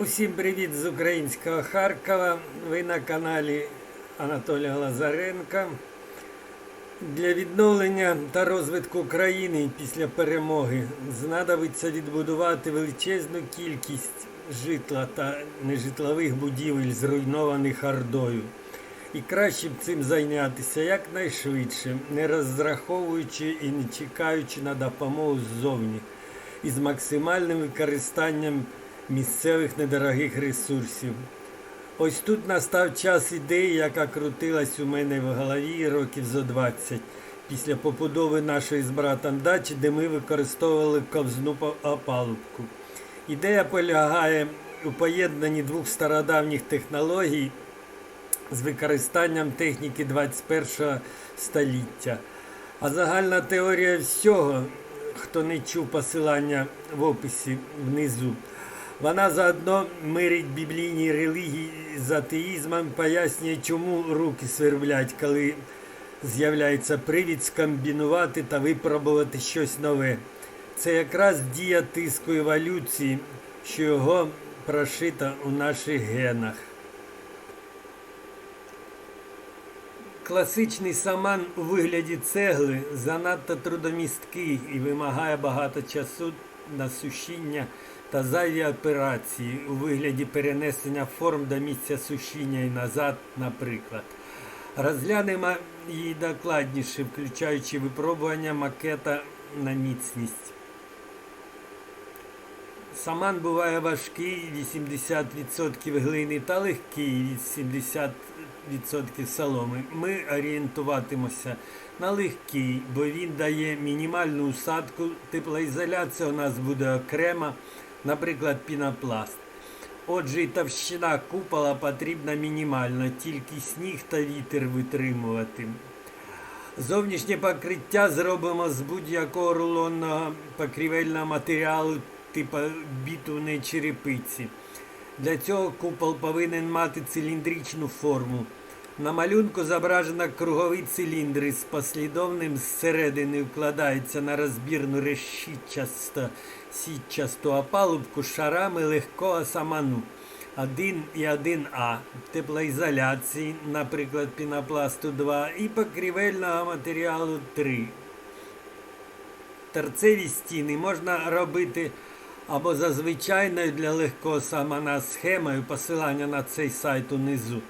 Усім привіт з українського Харкова. Ви на каналі Анатолія Лазаренка. Для відновлення та розвитку країни після перемоги знадобиться відбудувати величезну кількість житла та нежитлових будівель, зруйнованих Ордою. І краще б цим зайнятися якнайшвидше, не розраховуючи і не чекаючи на допомогу ззовні, і з максимальним використанням місцевих недорогих ресурсів. Ось тут настав час ідеї, яка крутилась у мене в голові років зо 20 після побудови нашої з братом дачі, де ми використовували ковзну опалубку. Ідея полягає у поєднанні двох стародавніх технологій з використанням техніки 21 століття. А загальна теорія всього, хто не чув посилання в описі внизу, вона заодно мирить біблійні релігії з атеїзмом, пояснює, чому руки сверблять, коли з'являється привід скомбінувати та випробувати щось нове. Це якраз дія тиску еволюції, що його прошита у наших генах. Класичний саман у вигляді цегли занадто трудомісткий і вимагає багато часу на сушіння та зайві операції у вигляді перенесення форм до місця сушіння і назад, наприклад. Розглянемо її докладніше, включаючи випробування макета на міцність. Саман буває важкий 80% глини та легкий 70% соломи. Ми орієнтуватимося на легкий, бо він дає мінімальну усадку. Теплоізоляція у нас буде окрема, наприклад, пінопласт. Отже, і товщина купола потрібна мінімальна, тільки сніг та вітер витримувати. Зовнішнє покриття зробимо з будь-якого рулонного покрівельного матеріалу типу бітумної черепиці. Для цього купол повинен мати циліндричну форму. На малюнку зображено круговий циліндр із послідовним зсередини вкладається на розбірну решітчасто сітчасту опалубку шарами легкого саману. 1 і 1А, теплоізоляції, наприклад, пінопласту 2 і покрівельного матеріалу 3. Торцеві стіни можна робити або за для легкого самана схемою посилання на цей сайт унизу,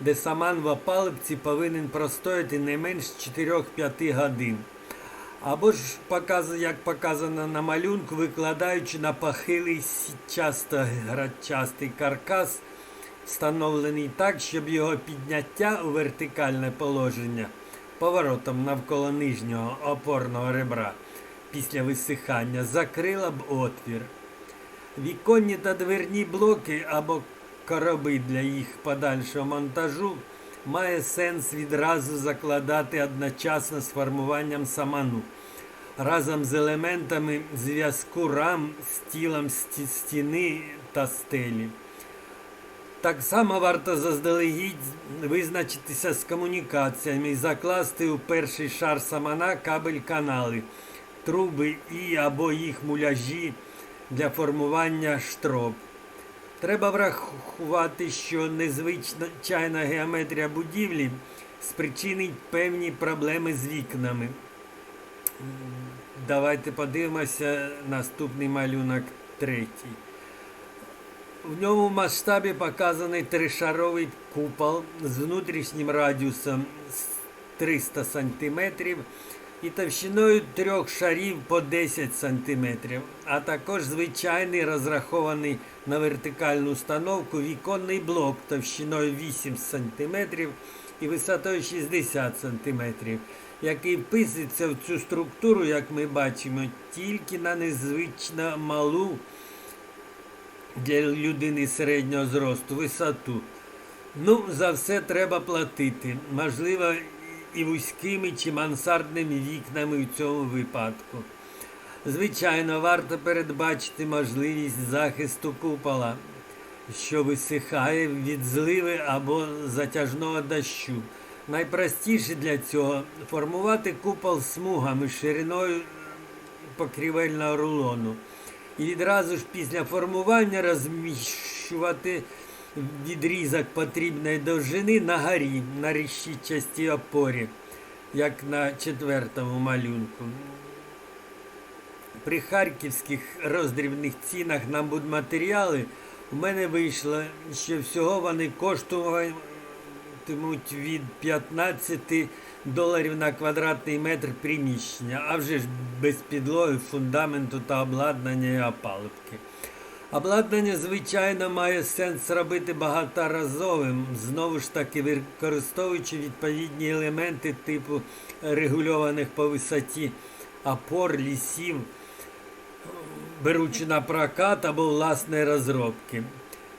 де саман в опалубці повинен простояти не менш 4-5 годин. Або ж, як показано на малюнку, викладаючи на похилий сітчасто градчастий каркас, встановлений так, щоб його підняття у вертикальне положення поворотом навколо нижнього опорного ребра після висихання закрила б отвір. Віконні та дверні блоки або короби для їх подальшого монтажу має сенс відразу закладати одночасно з формуванням саману разом з елементами зв'язку рам з тілом стіни та стелі. Так само варто заздалегідь визначитися з комунікаціями і закласти у перший шар самана кабель канали, труби і або їх муляжі для формування штроб. Треба врахувати, що незвичайна геометрія будівлі спричинить певні проблеми з вікнами. Давайте подивимося наступний малюнок третій. В ньому масштабі показаний тришаровий купол з внутрішнім радіусом з 300 см і товщиною трьох шарів по 10 см, а також звичайний розрахований на вертикальну установку віконний блок товщиною 8 см і висотою 60 см, який вписується в цю структуру, як ми бачимо, тільки на незвично малу для людини середнього зросту висоту. Ну, за все треба платити. Можливо, і вузькими чи мансардними вікнами в цьому випадку. Звичайно, варто передбачити можливість захисту купола, що висихає від зливи або затяжного дощу. Найпростіше для цього формувати купол смугами шириною покрівельного рулону. І відразу ж після формування розміщувати відрізок потрібної довжини на горі, на решітчастій опорі, як на четвертому малюнку. При харківських роздрібних цінах на будматеріали у мене вийшло, що всього вони коштуватимуть від 15 доларів на квадратний метр приміщення, а вже ж без підлоги, фундаменту та обладнання і опалубки. Обладнання, звичайно, має сенс робити багаторазовим, знову ж таки використовуючи відповідні елементи типу регульованих по висоті опор, лісів, беручи на прокат або власної розробки.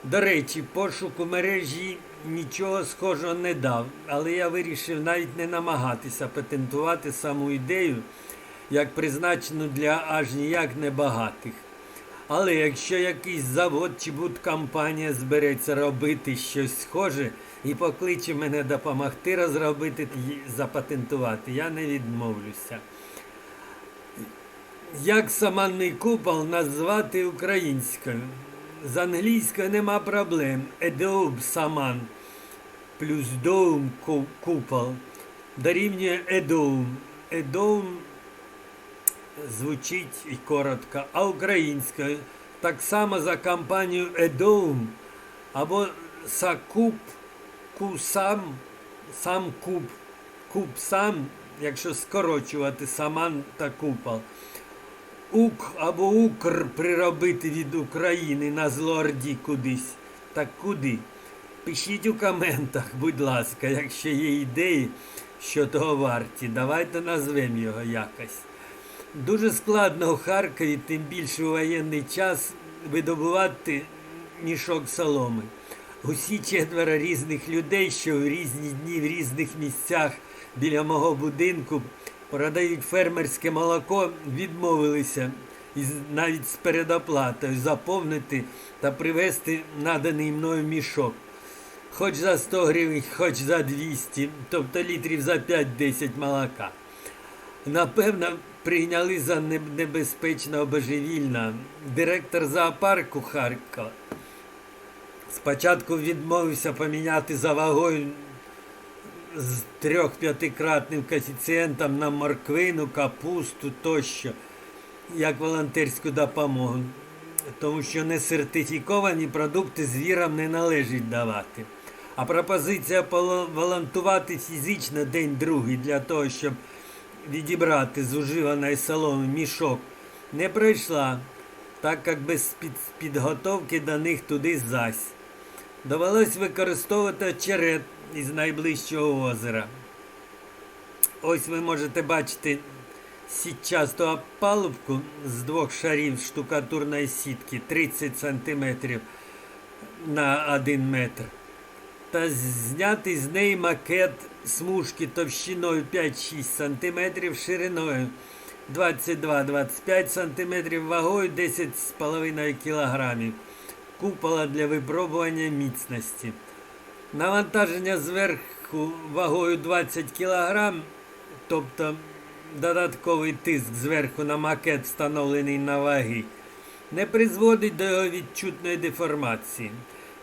До речі, пошук у мережі нічого схожого не дав, але я вирішив навіть не намагатися патентувати саму ідею, як призначену для аж ніяк небагатих. Але якщо якийсь завод чи будкомпанія збереться робити щось схоже і покличе мене допомогти розробити запатентувати, я не відмовлюся. Як саманний купол назвати українською? З англійською нема проблем. Adobe саман плюс ку- купол дорівнює Adobe. Adobe звучить коротко, а українською так само за компанію Adobe або Сакуп, Кусам, сам куб, куб сам, якщо скорочувати саман та купол. Ук або Укр приробити від України на злорді кудись. Так куди? Пишіть у коментах, будь ласка, якщо є ідеї, що того варті. Давайте назвемо його якось. Дуже складно у Харкові, тим більше у воєнний час, видобувати мішок соломи. Усі четверо різних людей, що в різні дні в різних місцях біля мого будинку продають фермерське молоко, відмовилися навіть з передоплатою заповнити та привезти наданий мною мішок. Хоч за 100 гривень, хоч за 200, тобто літрів за 5-10 молока. Напевно, прийняли за не- небезпечно божевільно. Директор зоопарку Харкова спочатку відмовився поміняти за вагою з трьох-п'ятикратним коефіцієнтом на морквину, капусту тощо, як волонтерську допомогу, тому що несертифіковані продукти звірам не належить давати. А пропозиція волонтувати фізично день другий для того, щоб відібрати з уживаної соломи мішок, не пройшла, так як без підготовки до них туди зась. Довелось використовувати очерет із найближчого озера. Ось ви можете бачити сітчасту опалубку з двох шарів штукатурної сітки 30 см на 1 метр. Та зняти з неї макет смужки товщиною 5-6 см, шириною 22-25 см, вагою 10,5 кг. Купола для випробування міцності. Навантаження зверху вагою 20 кг, тобто додатковий тиск зверху на макет, встановлений на ваги, не призводить до його відчутної деформації.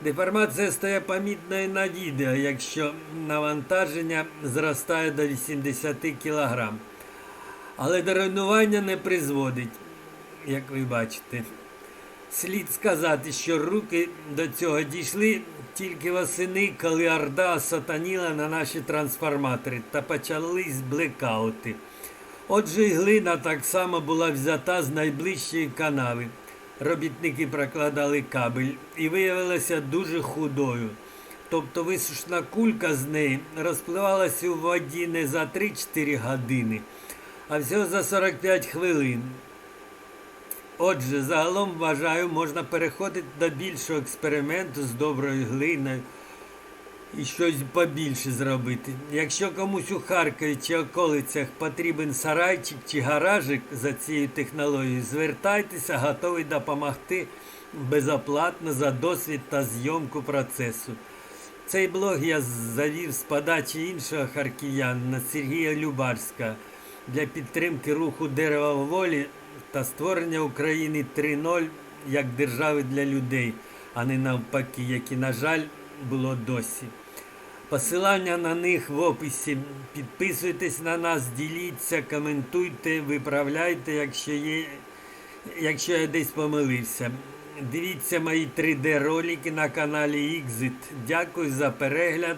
Деформація стає помітною на відео, якщо навантаження зростає до 80 кг. Але до руйнування не призводить, як ви бачите. Слід сказати, що руки до цього дійшли тільки восени, коли Орда сатаніла на наші трансформатори та почались блекаути. Отже, і глина так само була взята з найближчої канави. Робітники прокладали кабель і виявилася дуже худою. Тобто висушна кулька з неї розпливалася у воді не за 3-4 години, а всього за 45 хвилин. Отже, загалом вважаю, можна переходити до більшого експерименту з доброю глиною і щось побільше зробити. Якщо комусь у Харкові чи околицях потрібен сарайчик чи гаражик за цією технологією, звертайтеся, готовий допомогти безоплатно за досвід та зйомку процесу. Цей блог я завів з подачі іншого харків'янина Сергія Любарська для підтримки руху дерева волі та створення України 3.0 як держави для людей. а не навпаки, як і, на жаль, було досі. Посилання на них в описі. Підписуйтесь на нас, діліться, коментуйте, виправляйте, якщо є, якщо я десь помилився. Дивіться мої 3D ролики на каналі Exit. Дякую за перегляд.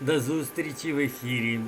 До зустрічі в ефірі.